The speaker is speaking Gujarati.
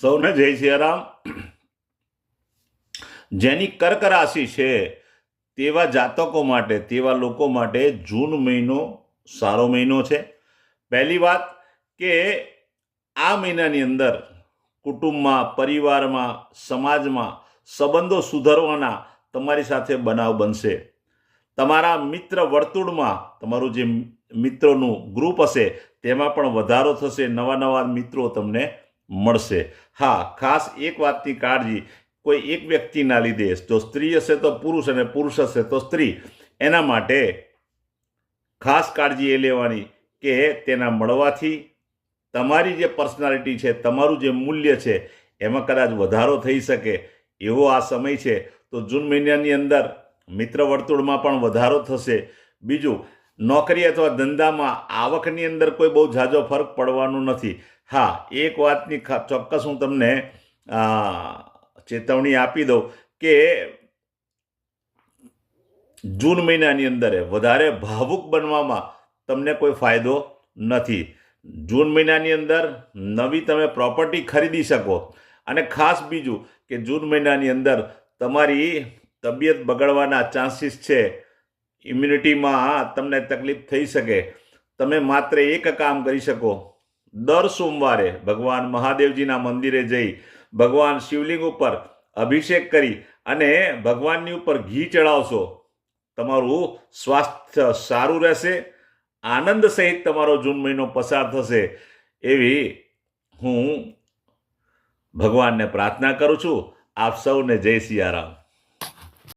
સૌને જય સિયારામ. જેની કર્ક રાશિ છે, તેવા જાતકો માટે, તેવા લોકો માટે જૂન મહિનો સારો મહિનો છે. પહેલી વાત કે આ મહિનાની અંદર કુટુંબમાં, પરિવારમાં, સમાજમાં સંબંધો સુધારવાના તમારી સાથે બનાવ બનશે. તમારા મિત્ર વર્તુળમાં તમારું જે મિત્રોનું ગ્રુપ હશે, તેમાં પણ વધારો થશે. નવા નવા મિત્રો તમને મળશે. હા, ખાસ એક વાતની કાળજી. કોઈ એક વ્યક્તિના લીધે જો સ્ત્રી હશે તો પુરુષ અને પુરુષ હશે તો સ્ત્રી. એના માટે ખાસ કાળજી એ લેવાની કે તેના મળવાથી તમારી જે પર્સનાલિટી છે, તમારું જે મૂલ્ય છે, એમાં કદાચ વધારો થઈ શકે એવો આ સમય છે. તો જૂન મહિનાની અંદર મિત્ર વર્તુળમાં પણ વધારો થશે. બીજું, નોકરી અથવા ધંધામાં આવકની અંદર કોઈ બહુ ઝાઝો ફરક પડવાનો નથી. હા, એક વાતની ચોક્કસ હું તમને ચેતવણી આપી દઉં કે જૂન મહિનાની અંદર વધારે ભાવુક બનવામાં તમને કોઈ ફાયદો નથી. જૂન મહિનાની અંદર નવી તમે પ્રોપર્ટી ખરીદી શકો. અને ખાસ બીજું કે જૂન મહિનાની અંદર તમારી તબિયત બગડવાના ચાન્સીસ છે. ઇમ્યુનિટીમાં તમને તકલીફ થઈ શકે. તમે માત્ર એક કામ કરી શકો. દર સોમવારે ભગવાન મહાદેવજીના મંદિરે જઈ ભગવાન શિવલિંગ ઉપર અભિષેક કરી અને ભગવાનની ઉપર ઘી ચડાવશો તમારું સ્વાસ્થ્ય સારું રહેશે, આનંદ સહિત તમારો જૂન મહિનો પસાર થશે. એવી હું ભગવાનને પ્રાર્થના કરું છું. આપ સૌને જય સિયારામ.